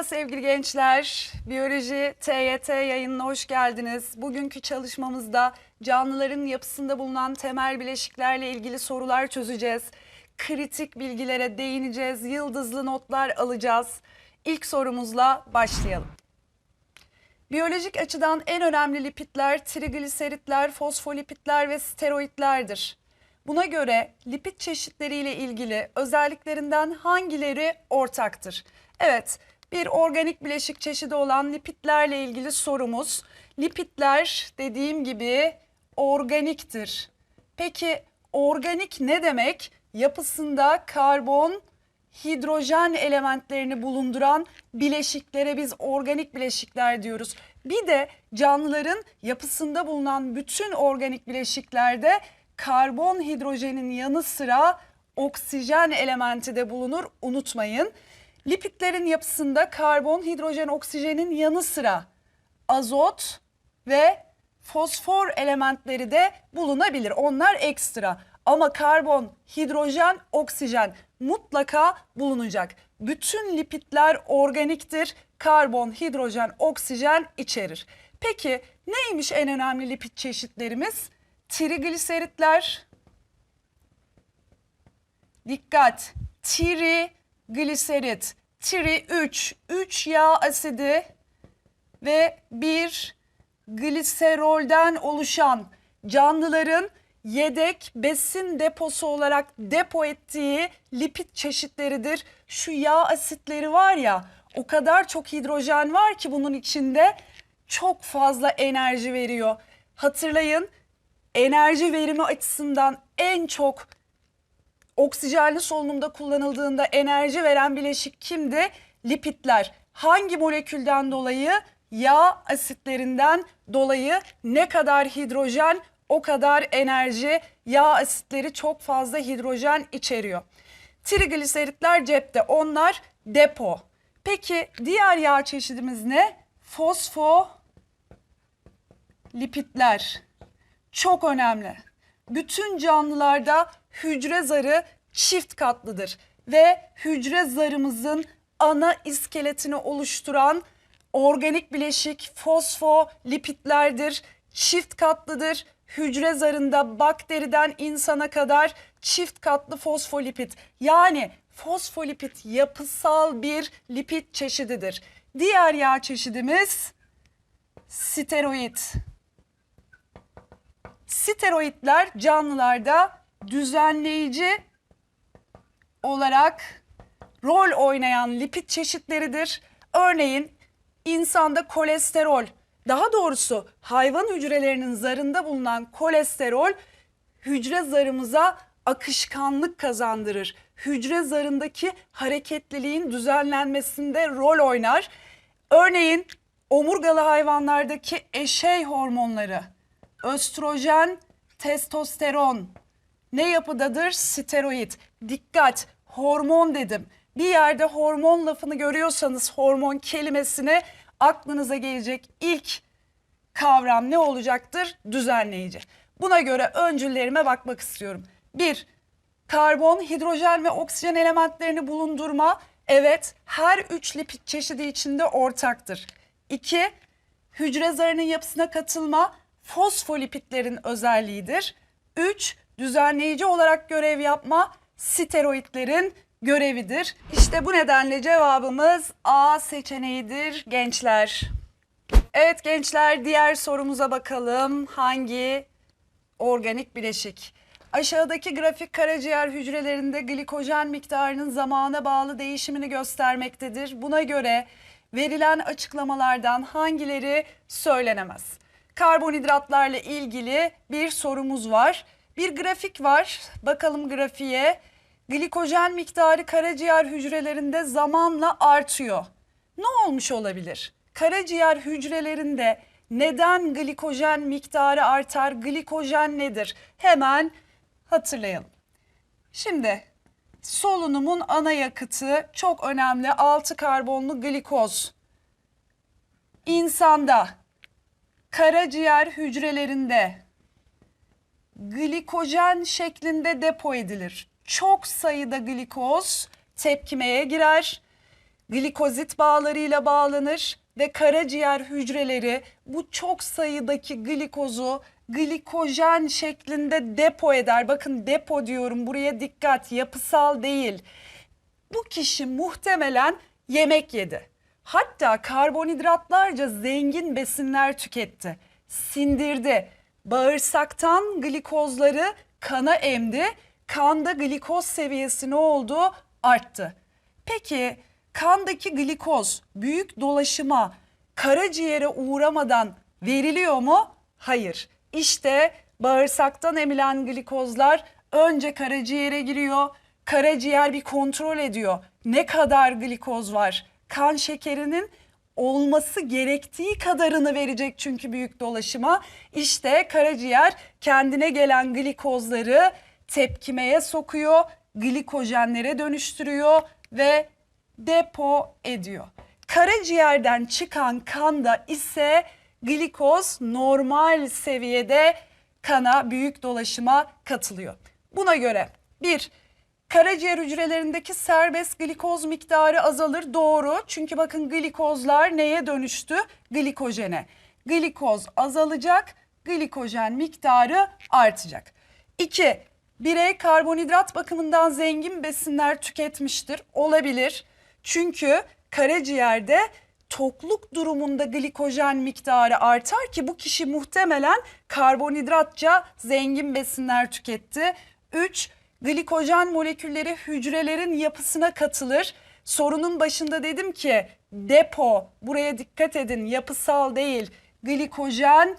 Merhaba sevgili gençler. Biyoloji TYT yayınına hoş geldiniz. Bugünkü çalışmamızda canlıların yapısında bulunan temel bileşiklerle ilgili sorular çözeceğiz. Kritik bilgilere değineceğiz. Yıldızlı notlar alacağız. İlk sorumuzla başlayalım. Biyolojik açıdan en önemli lipidler trigliseritler, fosfolipidler ve steroidlerdir. Buna göre lipid çeşitleriyle ilgili özelliklerinden hangileri ortaktır? Evet, bir organik bileşik çeşidi olan lipidlerle ilgili sorumuz. Lipidler dediğim gibi organiktir. Peki organik ne demek? Yapısında karbon, hidrojen elementlerini bulunduran bileşiklere biz organik bileşikler diyoruz. Bir de canlıların yapısında bulunan bütün organik bileşiklerde karbon hidrojenin yanı sıra oksijen elementi de bulunur unutmayın. Lipidlerin yapısında karbon, hidrojen, oksijenin yanı sıra azot ve fosfor elementleri de bulunabilir. Onlar ekstra. Ama karbon, hidrojen, oksijen mutlaka bulunacak. Bütün lipidler organiktir. Karbon, hidrojen, oksijen içerir. Peki neymiş en önemli lipid çeşitlerimiz? Trigliseritler. Dikkat. Trigliserit. Tri 3. 3 yağ asidi ve bir gliserolden oluşan canlıların yedek besin deposu olarak depo ettiği lipid çeşitleridir. Şu yağ asitleri var ya o kadar çok hidrojen var ki bunun içinde çok fazla enerji veriyor. Hatırlayın enerji verimi açısından en çok oksijenli solunumda kullanıldığında enerji veren bileşik kimdi? Lipidler. Hangi molekülden dolayı? Yağ asitlerinden dolayı ne kadar hidrojen o kadar enerji. Yağ asitleri çok fazla hidrojen içeriyor. Trigliseritler cepte. Onlar depo. Peki diğer yağ çeşidimiz ne? Fosfolipidler. Çok önemli. Bütün canlılarda hücre zarı çift katlıdır ve hücre zarımızın ana iskeletini oluşturan organik bileşik fosfolipidlerdir. Çift katlıdır. Hücre zarında bakteriden insana kadar çift katlı fosfolipid. Yani fosfolipid yapısal bir lipid çeşididir. Diğer yağ çeşidimiz steroid. Steroidler canlılarda düzenleyici olarak rol oynayan lipid çeşitleridir. Örneğin insanda kolesterol, daha doğrusu hayvan hücrelerinin zarında bulunan kolesterol hücre zarımıza akışkanlık kazandırır. Hücre zarındaki hareketliliğin düzenlenmesinde rol oynar. Örneğin omurgalı hayvanlardaki eşey hormonları, östrojen, testosteron ne yapıdadır? Steroid. Dikkat hormon dedim. Bir yerde hormon lafını görüyorsanız hormon kelimesine aklınıza gelecek ilk kavram ne olacaktır? Düzenleyici. Buna göre öncüllerime bakmak istiyorum. Bir, karbon, hidrojen ve oksijen elementlerini bulundurma. Evet, her üç lipid çeşidi içinde ortaktır. İki, hücre zarının yapısına katılma fosfolipidlerin özelliğidir. Üç, düzenleyici olarak görev yapma steroidlerin görevidir. İşte bu nedenle cevabımız A seçeneğidir gençler. Evet gençler diğer sorumuza bakalım. Hangi organik bileşik? Aşağıdaki grafik karaciğer hücrelerinde glikojen miktarının zamana bağlı değişimini göstermektedir. Buna göre verilen açıklamalardan hangileri söylenemez? Karbonhidratlarla ilgili bir sorumuz var. Bir grafik var. Bakalım grafiğe. Glikojen miktarı karaciğer hücrelerinde zamanla artıyor. Ne olmuş olabilir? Karaciğer hücrelerinde neden glikojen miktarı artar? Glikojen nedir? Hemen hatırlayalım. Şimdi solunumun ana yakıtı çok önemli 6 karbonlu glikoz. İnsanda karaciğer hücrelerinde glikojen şeklinde depo edilir. Çok sayıda glikoz tepkimeye girer. glikozit bağlarıyla bağlanır ve karaciğer hücreleri bu çok sayıdaki glikozu glikojen şeklinde depo eder. Bakın depo diyorum buraya dikkat yapısal değil. Bu kişi muhtemelen yemek yedi. Hatta karbonhidratlarca zengin besinler tüketti. Sindirdi. Bağırsaktan glikozları kana emdi. Kanda glikoz seviyesi ne oldu? Arttı. Peki kandaki glikoz büyük dolaşıma karaciğere uğramadan veriliyor mu? Hayır. İşte bağırsaktan emilen glikozlar önce karaciğere giriyor. Karaciğer bir kontrol ediyor. Ne kadar glikoz var? Kan şekerinin olması gerektiği kadarını verecek çünkü büyük dolaşıma. İşte karaciğer kendine gelen glikozları tepkimeye sokuyor, glikojenlere dönüştürüyor ve depo ediyor. Karaciğerden çıkan kanda ise glikoz normal seviyede kana büyük dolaşıma katılıyor. Buna göre bir Karaciğer hücrelerindeki serbest glikoz miktarı azalır doğru. Çünkü bakın glikozlar neye dönüştü? Glikojene. Glikoz azalacak, glikojen miktarı artacak. 2. Birey karbonhidrat bakımından zengin besinler tüketmiştir. Olabilir. Çünkü karaciğerde tokluk durumunda glikojen miktarı artar ki bu kişi muhtemelen karbonhidratça zengin besinler tüketti. 3 glikojen molekülleri hücrelerin yapısına katılır. Sorunun başında dedim ki depo buraya dikkat edin yapısal değil. Glikojen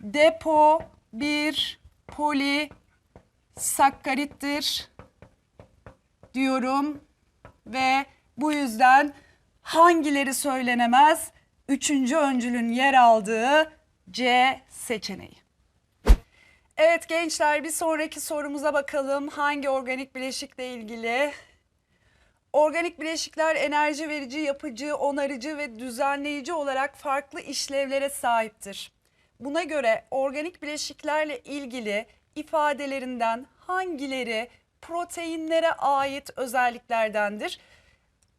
depo bir polisakkarittir diyorum ve bu yüzden hangileri söylenemez? Üçüncü öncülün yer aldığı C seçeneği. Evet gençler bir sonraki sorumuza bakalım. Hangi organik bileşikle ilgili? Organik bileşikler enerji verici, yapıcı, onarıcı ve düzenleyici olarak farklı işlevlere sahiptir. Buna göre organik bileşiklerle ilgili ifadelerinden hangileri proteinlere ait özelliklerdendir?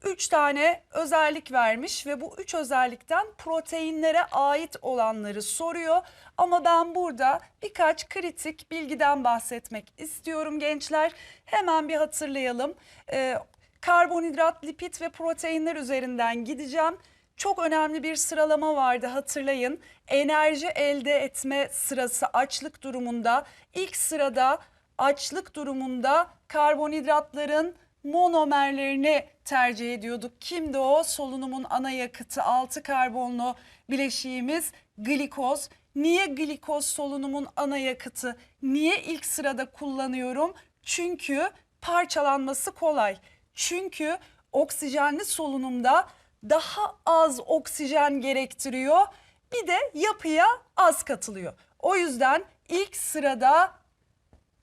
Üç tane özellik vermiş ve bu üç özellikten proteinlere ait olanları soruyor. Ama ben burada birkaç kritik bilgiden bahsetmek istiyorum gençler. Hemen bir hatırlayalım. Ee, karbonhidrat, lipid ve proteinler üzerinden gideceğim. Çok önemli bir sıralama vardı hatırlayın. Enerji elde etme sırası açlık durumunda. İlk sırada açlık durumunda karbonhidratların monomerlerini tercih ediyorduk. Kimdi o? Solunumun ana yakıtı 6 karbonlu bileşiğimiz glikoz. Niye glikoz solunumun ana yakıtı? Niye ilk sırada kullanıyorum? Çünkü parçalanması kolay. Çünkü oksijenli solunumda daha az oksijen gerektiriyor. Bir de yapıya az katılıyor. O yüzden ilk sırada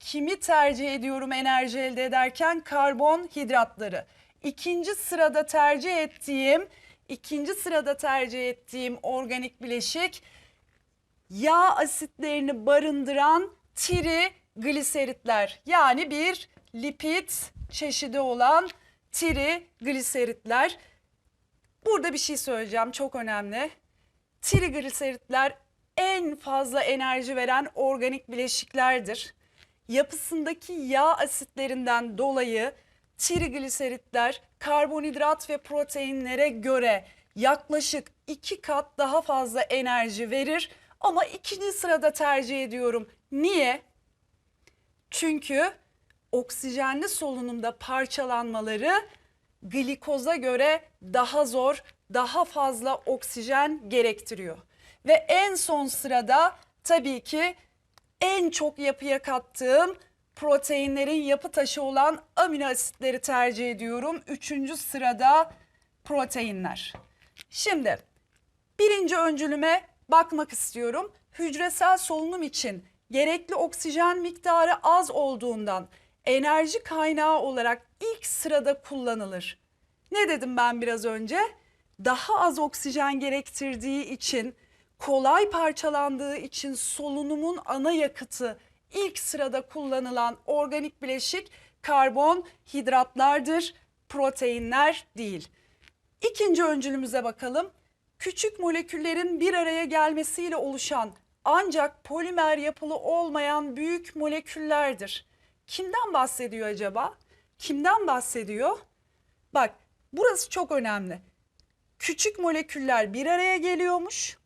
kimi tercih ediyorum enerji elde ederken? Karbonhidratları. İkinci sırada tercih ettiğim, ikinci sırada tercih ettiğim organik bileşik yağ asitlerini barındıran trigliseritler. Yani bir lipid çeşidi olan trigliseritler. Burada bir şey söyleyeceğim çok önemli. Trigliseritler en fazla enerji veren organik bileşiklerdir. Yapısındaki yağ asitlerinden dolayı trigliseritler karbonhidrat ve proteinlere göre yaklaşık iki kat daha fazla enerji verir. Ama ikinci sırada tercih ediyorum. Niye? Çünkü oksijenli solunumda parçalanmaları glikoza göre daha zor, daha fazla oksijen gerektiriyor. Ve en son sırada tabii ki en çok yapıya kattığım proteinlerin yapı taşı olan amino asitleri tercih ediyorum. Üçüncü sırada proteinler. Şimdi birinci öncülüme bakmak istiyorum. Hücresel solunum için gerekli oksijen miktarı az olduğundan enerji kaynağı olarak ilk sırada kullanılır. Ne dedim ben biraz önce? Daha az oksijen gerektirdiği için, kolay parçalandığı için solunumun ana yakıtı ilk sırada kullanılan organik bileşik karbonhidratlardır, proteinler değil. İkinci öncülümüze bakalım. Küçük moleküllerin bir araya gelmesiyle oluşan ancak polimer yapılı olmayan büyük moleküllerdir. Kimden bahsediyor acaba? Kimden bahsediyor? Bak burası çok önemli. Küçük moleküller bir araya geliyormuş.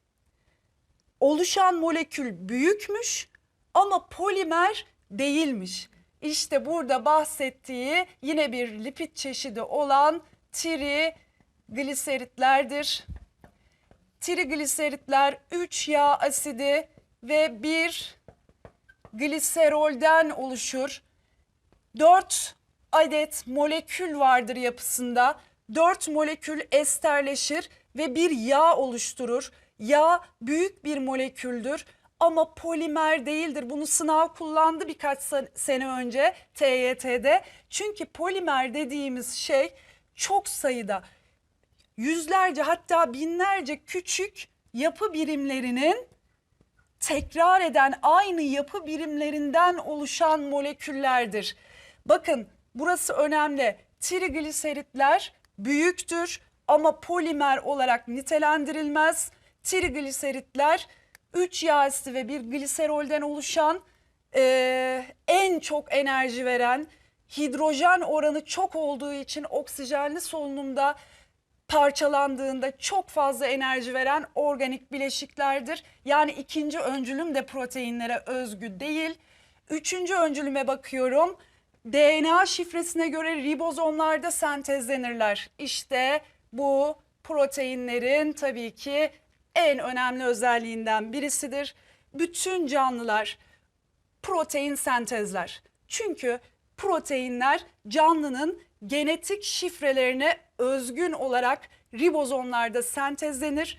Oluşan molekül büyükmüş ama polimer değilmiş. İşte burada bahsettiği yine bir lipid çeşidi olan trigliseritlerdir. Trigliseritler 3 yağ asidi ve 1 gliserolden oluşur. 4 adet molekül vardır yapısında. 4 molekül esterleşir ve bir yağ oluşturur. Yağ büyük bir moleküldür ama polimer değildir. Bunu sınav kullandı birkaç sen- sene önce TYT'de. Çünkü polimer dediğimiz şey çok sayıda yüzlerce hatta binlerce küçük yapı birimlerinin tekrar eden aynı yapı birimlerinden oluşan moleküllerdir. Bakın burası önemli. Trigliseritler büyüktür ama polimer olarak nitelendirilmez. Trigliseritler 3 yağ asidi ve bir gliserolden oluşan eee, en çok enerji veren hidrojen oranı çok olduğu için oksijenli solunumda parçalandığında çok fazla enerji veren organik bileşiklerdir. Yani ikinci öncülüm de proteinlere özgü değil. Üçüncü öncülüme bakıyorum. DNA şifresine göre ribozomlarda sentezlenirler. İşte bu proteinlerin tabii ki en önemli özelliğinden birisidir. Bütün canlılar protein sentezler. Çünkü proteinler canlının genetik şifrelerine özgün olarak ribozomlarda sentezlenir.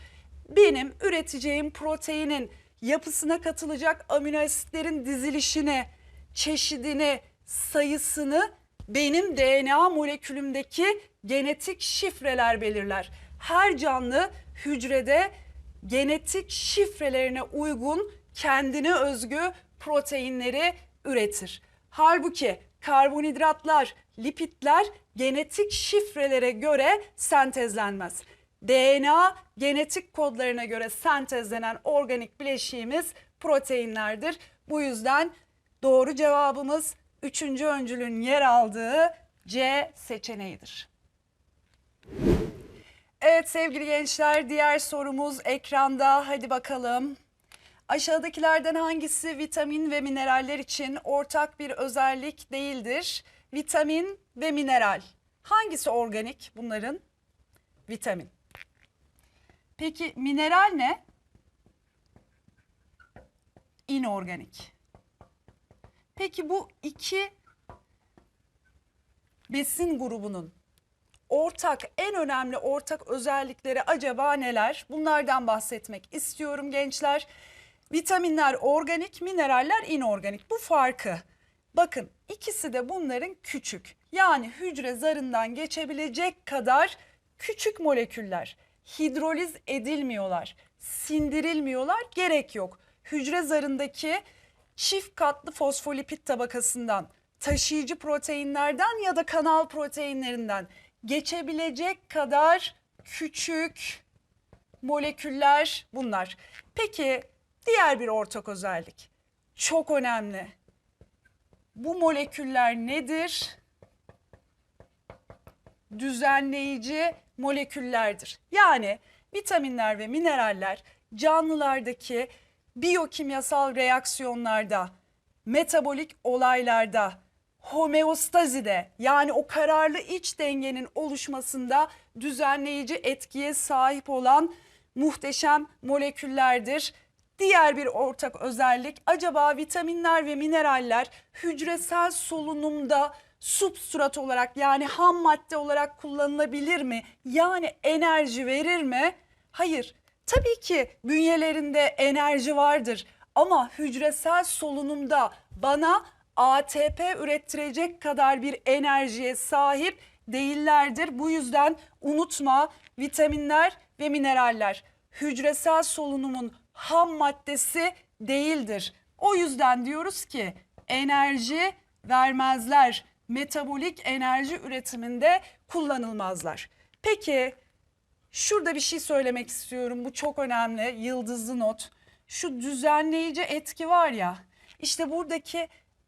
Benim üreteceğim proteinin yapısına katılacak amino asitlerin dizilişini, çeşidini, sayısını benim DNA molekülümdeki genetik şifreler belirler. Her canlı hücrede genetik şifrelerine uygun kendine özgü proteinleri üretir. Halbuki karbonhidratlar, lipidler genetik şifrelere göre sentezlenmez. DNA genetik kodlarına göre sentezlenen organik bileşiğimiz proteinlerdir. Bu yüzden doğru cevabımız 3. öncülün yer aldığı C seçeneğidir. Evet sevgili gençler diğer sorumuz ekranda. Hadi bakalım. Aşağıdakilerden hangisi vitamin ve mineraller için ortak bir özellik değildir? Vitamin ve mineral. Hangisi organik bunların? Vitamin. Peki mineral ne? İnorganik. Peki bu iki besin grubunun ortak en önemli ortak özellikleri acaba neler? Bunlardan bahsetmek istiyorum gençler. Vitaminler organik, mineraller inorganik. Bu farkı bakın ikisi de bunların küçük. Yani hücre zarından geçebilecek kadar küçük moleküller. Hidroliz edilmiyorlar, sindirilmiyorlar, gerek yok. Hücre zarındaki çift katlı fosfolipid tabakasından, taşıyıcı proteinlerden ya da kanal proteinlerinden geçebilecek kadar küçük moleküller bunlar. Peki diğer bir ortak özellik çok önemli. Bu moleküller nedir? Düzenleyici moleküllerdir. Yani vitaminler ve mineraller canlılardaki biyokimyasal reaksiyonlarda, metabolik olaylarda, homeostazide yani o kararlı iç dengenin oluşmasında düzenleyici etkiye sahip olan muhteşem moleküllerdir. Diğer bir ortak özellik acaba vitaminler ve mineraller hücresel solunumda substrat olarak yani ham madde olarak kullanılabilir mi? Yani enerji verir mi? Hayır. Tabii ki bünyelerinde enerji vardır ama hücresel solunumda bana ATP ürettirecek kadar bir enerjiye sahip değillerdir. Bu yüzden unutma vitaminler ve mineraller hücresel solunumun ham maddesi değildir. O yüzden diyoruz ki enerji vermezler. Metabolik enerji üretiminde kullanılmazlar. Peki Şurada bir şey söylemek istiyorum. Bu çok önemli. Yıldızlı not. Şu düzenleyici etki var ya. İşte buradaki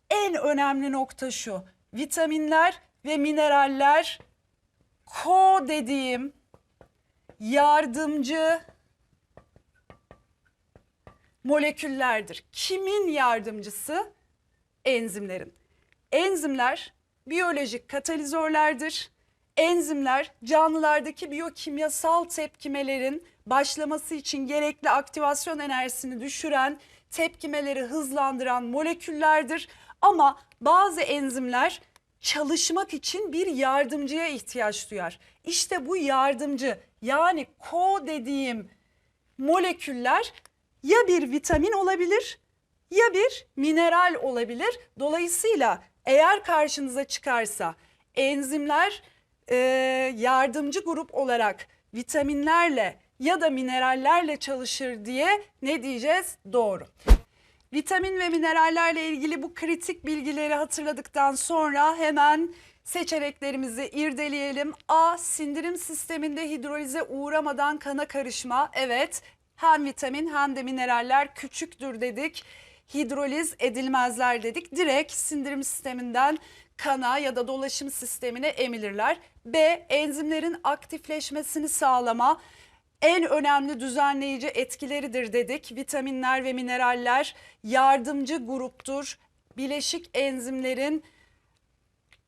en önemli nokta şu. Vitaminler ve mineraller ko dediğim yardımcı moleküllerdir. Kimin yardımcısı? Enzimlerin. Enzimler biyolojik katalizörlerdir. Enzimler canlılardaki biyokimyasal tepkimelerin başlaması için gerekli aktivasyon enerjisini düşüren, tepkimeleri hızlandıran moleküllerdir. Ama bazı enzimler çalışmak için bir yardımcıya ihtiyaç duyar. İşte bu yardımcı yani ko dediğim moleküller ya bir vitamin olabilir ya bir mineral olabilir. Dolayısıyla eğer karşınıza çıkarsa enzimler e, yardımcı grup olarak vitaminlerle ya da minerallerle çalışır diye ne diyeceğiz? Doğru. Vitamin ve minerallerle ilgili bu kritik bilgileri hatırladıktan sonra hemen seçeneklerimizi irdeleyelim. A. Sindirim sisteminde hidrolize uğramadan kana karışma. Evet hem vitamin hem de mineraller küçüktür dedik. Hidroliz edilmezler dedik. Direkt sindirim sisteminden kana ya da dolaşım sistemine emilirler. B. Enzimlerin aktifleşmesini sağlama en önemli düzenleyici etkileridir dedik. Vitaminler ve mineraller yardımcı gruptur. Bileşik enzimlerin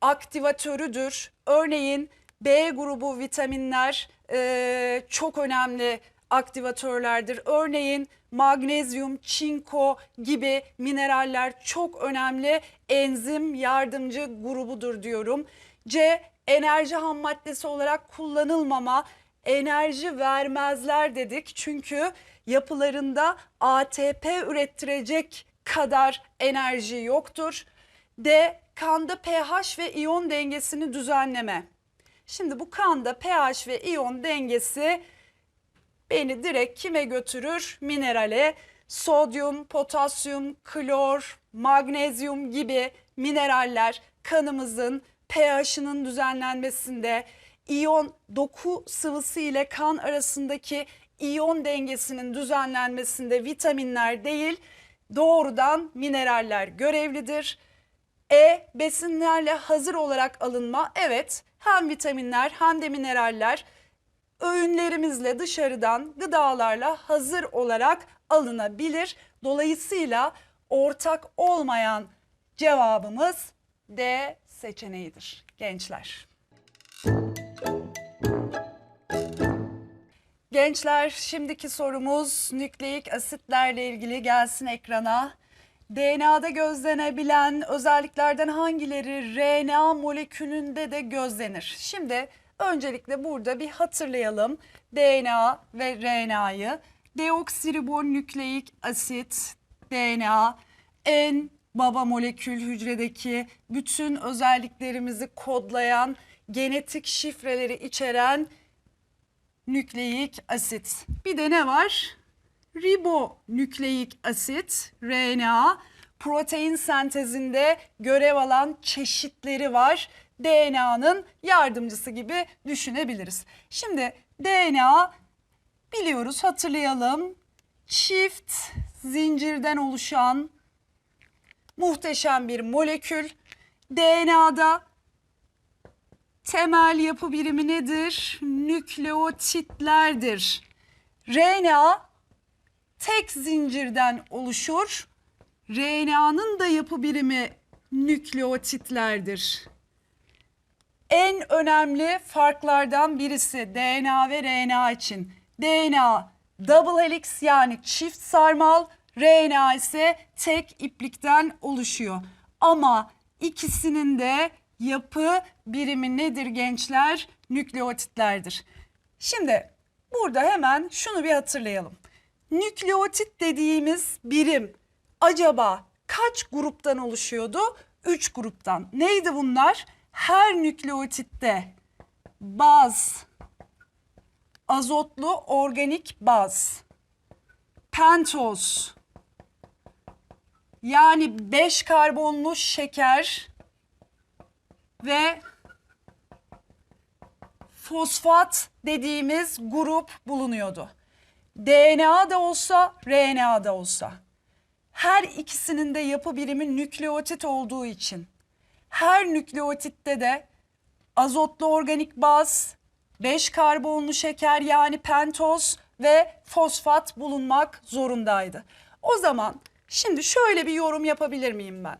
aktivatörüdür. Örneğin B grubu vitaminler e, çok önemli aktivatörlerdir. Örneğin magnezyum, çinko gibi mineraller çok önemli enzim yardımcı grubudur diyorum. C enerji ham maddesi olarak kullanılmama enerji vermezler dedik. Çünkü yapılarında ATP ürettirecek kadar enerji yoktur. D. Kanda pH ve iyon dengesini düzenleme. Şimdi bu kanda pH ve iyon dengesi beni direkt kime götürür? Minerale. Sodyum, potasyum, klor, magnezyum gibi mineraller kanımızın pH'ının düzenlenmesinde, iyon doku sıvısı ile kan arasındaki iyon dengesinin düzenlenmesinde vitaminler değil doğrudan mineraller görevlidir. E besinlerle hazır olarak alınma evet hem vitaminler hem de mineraller öğünlerimizle dışarıdan gıdalarla hazır olarak alınabilir. Dolayısıyla ortak olmayan cevabımız D seçeneğidir gençler. Gençler şimdiki sorumuz nükleik asitlerle ilgili gelsin ekrana. DNA'da gözlenebilen özelliklerden hangileri RNA molekülünde de gözlenir? Şimdi öncelikle burada bir hatırlayalım DNA ve RNA'yı. Deoksiribonükleik asit, DNA en baba molekül hücredeki bütün özelliklerimizi kodlayan genetik şifreleri içeren nükleik asit. Bir de ne var? Ribonükleik asit, RNA, protein sentezinde görev alan çeşitleri var. DNA'nın yardımcısı gibi düşünebiliriz. Şimdi DNA biliyoruz hatırlayalım. Çift zincirden oluşan muhteşem bir molekül. DNA'da temel yapı birimi nedir? Nükleotitlerdir. RNA tek zincirden oluşur. RNA'nın da yapı birimi nükleotitlerdir. En önemli farklardan birisi DNA ve RNA için. DNA double helix yani çift sarmal, RNA ise tek iplikten oluşuyor. Ama ikisinin de yapı birimi nedir gençler? Nükleotitlerdir. Şimdi burada hemen şunu bir hatırlayalım. Nükleotit dediğimiz birim acaba kaç gruptan oluşuyordu? 3 gruptan. Neydi bunlar? Her nükleotitte baz, azotlu organik baz, pentoz yani 5 karbonlu şeker ve fosfat dediğimiz grup bulunuyordu. DNA da olsa, RNA da olsa. Her ikisinin de yapı birimi nükleotit olduğu için her nükleotitte de azotlu organik baz, 5 karbonlu şeker yani pentoz ve fosfat bulunmak zorundaydı. O zaman şimdi şöyle bir yorum yapabilir miyim ben?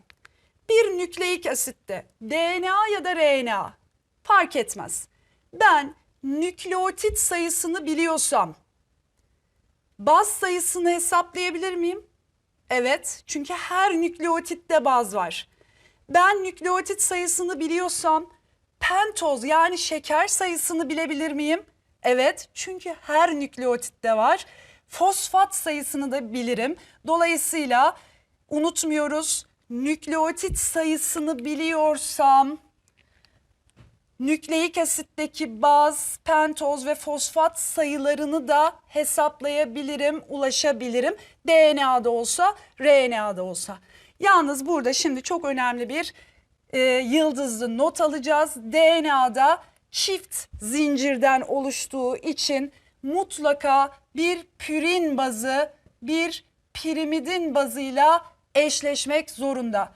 Bir nükleik asitte DNA ya da RNA fark etmez. Ben nükleotit sayısını biliyorsam baz sayısını hesaplayabilir miyim? Evet, çünkü her nükleotitte baz var. Ben nükleotit sayısını biliyorsam pentoz yani şeker sayısını bilebilir miyim? Evet, çünkü her nükleotitte var. Fosfat sayısını da bilirim. Dolayısıyla unutmuyoruz. Nükleotit sayısını biliyorsam nükleik asitteki baz, pentoz ve fosfat sayılarını da hesaplayabilirim, ulaşabilirim. DNA'da olsa, RNA'da olsa. Yalnız burada şimdi çok önemli bir e, yıldızlı not alacağız. DNA'da çift zincirden oluştuğu için mutlaka bir pürin bazı, bir pirimidin bazıyla eşleşmek zorunda.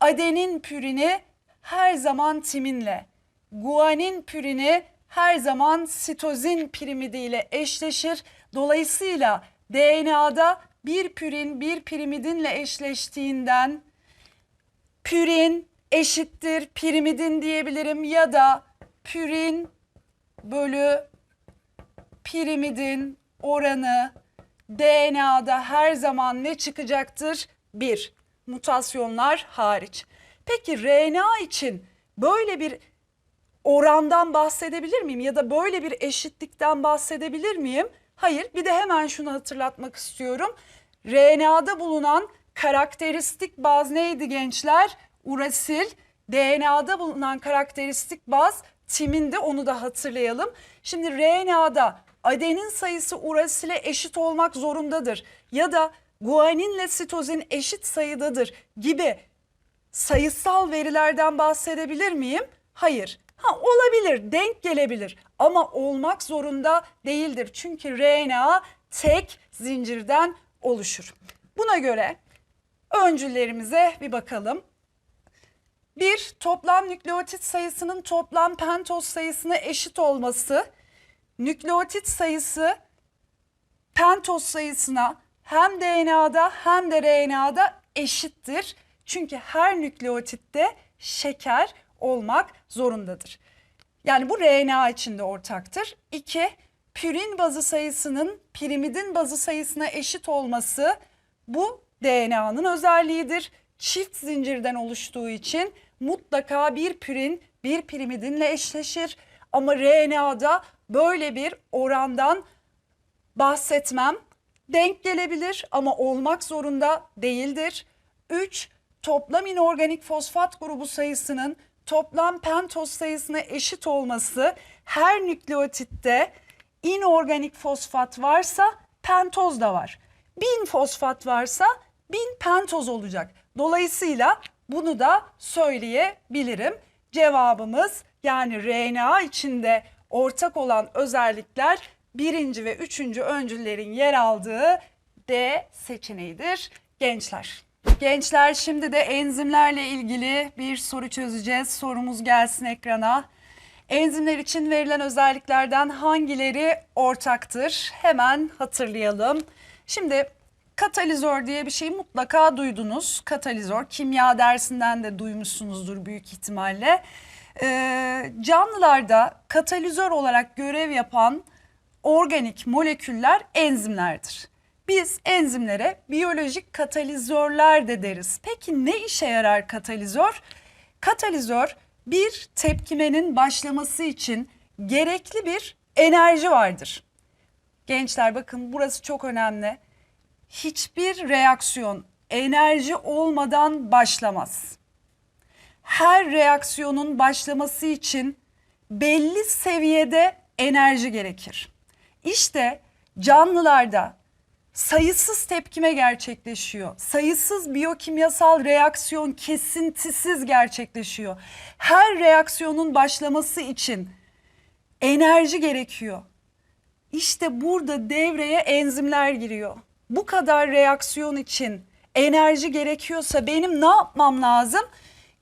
Adenin pürini her zaman timinle, guanin pürini her zaman sitozin pirimidiyle eşleşir. Dolayısıyla DNA'da bir pürin bir pirimidinle eşleştiğinden pürin eşittir pirimidin diyebilirim ya da pürin bölü pirimidin oranı DNA'da her zaman ne çıkacaktır? 1. Mutasyonlar hariç. Peki RNA için böyle bir orandan bahsedebilir miyim ya da böyle bir eşitlikten bahsedebilir miyim? Hayır. Bir de hemen şunu hatırlatmak istiyorum. RNA'da bulunan karakteristik baz neydi gençler? Urasil. DNA'da bulunan karakteristik baz timinde onu da hatırlayalım. Şimdi RNA'da adenin sayısı urasile eşit olmak zorundadır ya da guaninle sitozin eşit sayıdadır gibi sayısal verilerden bahsedebilir miyim? Hayır. Ha olabilir, denk gelebilir ama olmak zorunda değildir. Çünkü RNA tek zincirden oluşur. Buna göre öncüllerimize bir bakalım. Bir, toplam nükleotit sayısının toplam pentoz sayısına eşit olması. Nükleotit sayısı pentoz sayısına hem DNA'da hem de RNA'da eşittir. Çünkü her nükleotitte şeker olmak zorundadır. Yani bu RNA için de ortaktır. İki, pürin bazı sayısının pirimidin bazı sayısına eşit olması bu DNA'nın özelliğidir. Çift zincirden oluştuğu için mutlaka bir pürin bir pirimidinle eşleşir. Ama RNA'da böyle bir orandan bahsetmem. Denk gelebilir ama olmak zorunda değildir. 3. Toplam inorganik fosfat grubu sayısının toplam pentoz sayısına eşit olması her nükleotitte inorganik fosfat varsa pentoz da var. Bin fosfat varsa bin pentoz olacak. Dolayısıyla bunu da söyleyebilirim. Cevabımız yani RNA içinde ortak olan özellikler birinci ve üçüncü öncüllerin yer aldığı D seçeneğidir gençler. Gençler şimdi de enzimlerle ilgili bir soru çözeceğiz. Sorumuz gelsin ekrana. Enzimler için verilen özelliklerden hangileri ortaktır? Hemen hatırlayalım. Şimdi katalizör diye bir şeyi mutlaka duydunuz. Katalizör kimya dersinden de duymuşsunuzdur büyük ihtimalle. Ee, canlılarda katalizör olarak görev yapan organik moleküller enzimlerdir. Biz enzimlere biyolojik katalizörler de deriz. Peki ne işe yarar katalizör? Katalizör bir tepkimenin başlaması için gerekli bir enerji vardır. Gençler bakın burası çok önemli. Hiçbir reaksiyon enerji olmadan başlamaz. Her reaksiyonun başlaması için belli seviyede enerji gerekir. İşte canlılarda sayısız tepkime gerçekleşiyor. Sayısız biyokimyasal reaksiyon kesintisiz gerçekleşiyor. Her reaksiyonun başlaması için Enerji gerekiyor. İşte burada devreye enzimler giriyor. Bu kadar reaksiyon için enerji gerekiyorsa benim ne yapmam lazım?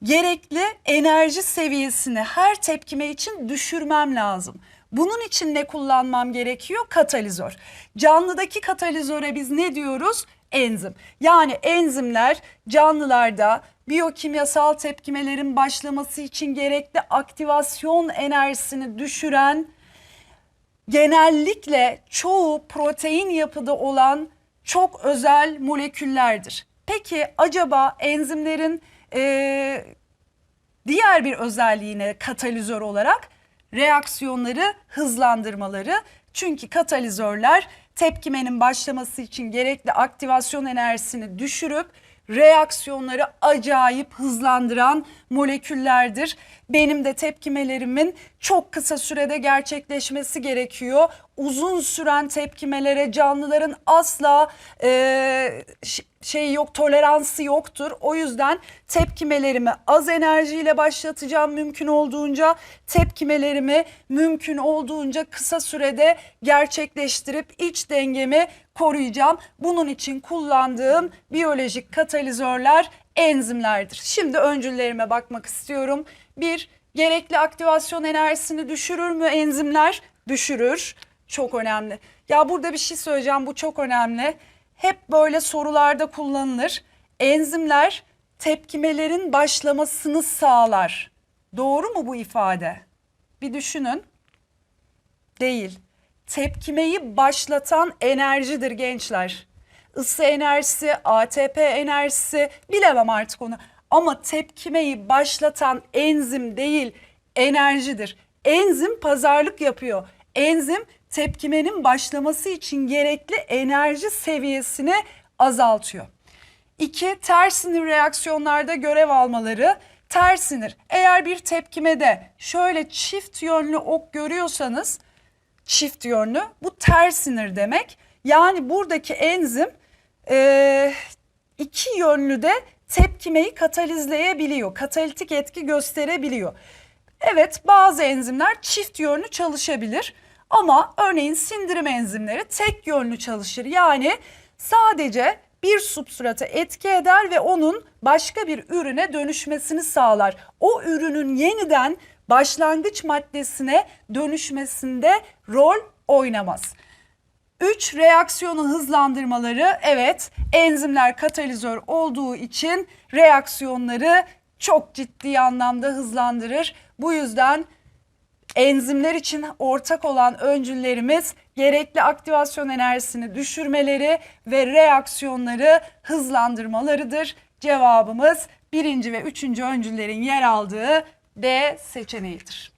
Gerekli enerji seviyesini her tepkime için düşürmem lazım. Bunun için ne kullanmam gerekiyor? Katalizör. Canlıdaki katalizöre biz ne diyoruz? Enzim. Yani enzimler canlılarda biyokimyasal tepkimelerin başlaması için gerekli aktivasyon enerjisini düşüren genellikle çoğu protein yapıda olan çok özel moleküllerdir. Peki acaba enzimlerin eee, diğer bir özelliğine katalizör olarak reaksiyonları hızlandırmaları. Çünkü katalizörler tepkimenin başlaması için gerekli aktivasyon enerjisini düşürüp reaksiyonları acayip hızlandıran moleküllerdir. Benim de tepkimelerimin çok kısa sürede gerçekleşmesi gerekiyor. Uzun süren tepkimelere canlıların asla e, ş- şey yok toleransı yoktur. O yüzden tepkimelerimi az enerjiyle başlatacağım mümkün olduğunca. Tepkimelerimi mümkün olduğunca kısa sürede gerçekleştirip iç dengemi koruyacağım. Bunun için kullandığım biyolojik katalizörler enzimlerdir. Şimdi öncüllerime bakmak istiyorum. Bir, gerekli aktivasyon enerjisini düşürür mü enzimler? Düşürür. Çok önemli. Ya burada bir şey söyleyeceğim bu çok önemli. Hep böyle sorularda kullanılır. Enzimler tepkimelerin başlamasını sağlar. Doğru mu bu ifade? Bir düşünün. Değil. Tepkimeyi başlatan enerjidir gençler. Isı enerjisi, ATP enerjisi bilemem artık onu. Ama tepkimeyi başlatan enzim değil, enerjidir. Enzim pazarlık yapıyor. Enzim tepkimenin başlaması için gerekli enerji seviyesini azaltıyor. İki, ters sinir reaksiyonlarda görev almaları. Ters sinir eğer bir tepkimede şöyle çift yönlü ok görüyorsanız çift yönlü bu ters sinir demek. Yani buradaki enzim eee, iki yönlü de tepkimeyi katalizleyebiliyor. Katalitik etki gösterebiliyor. Evet bazı enzimler çift yönlü çalışabilir ama örneğin sindirim enzimleri tek yönlü çalışır. Yani sadece bir substrata etki eder ve onun başka bir ürüne dönüşmesini sağlar. O ürünün yeniden başlangıç maddesine dönüşmesinde rol oynamaz. 3 reaksiyonu hızlandırmaları evet enzimler katalizör olduğu için reaksiyonları çok ciddi anlamda hızlandırır. Bu yüzden enzimler için ortak olan öncüllerimiz gerekli aktivasyon enerjisini düşürmeleri ve reaksiyonları hızlandırmalarıdır. Cevabımız birinci ve üçüncü öncüllerin yer aldığı D seçeneğidir.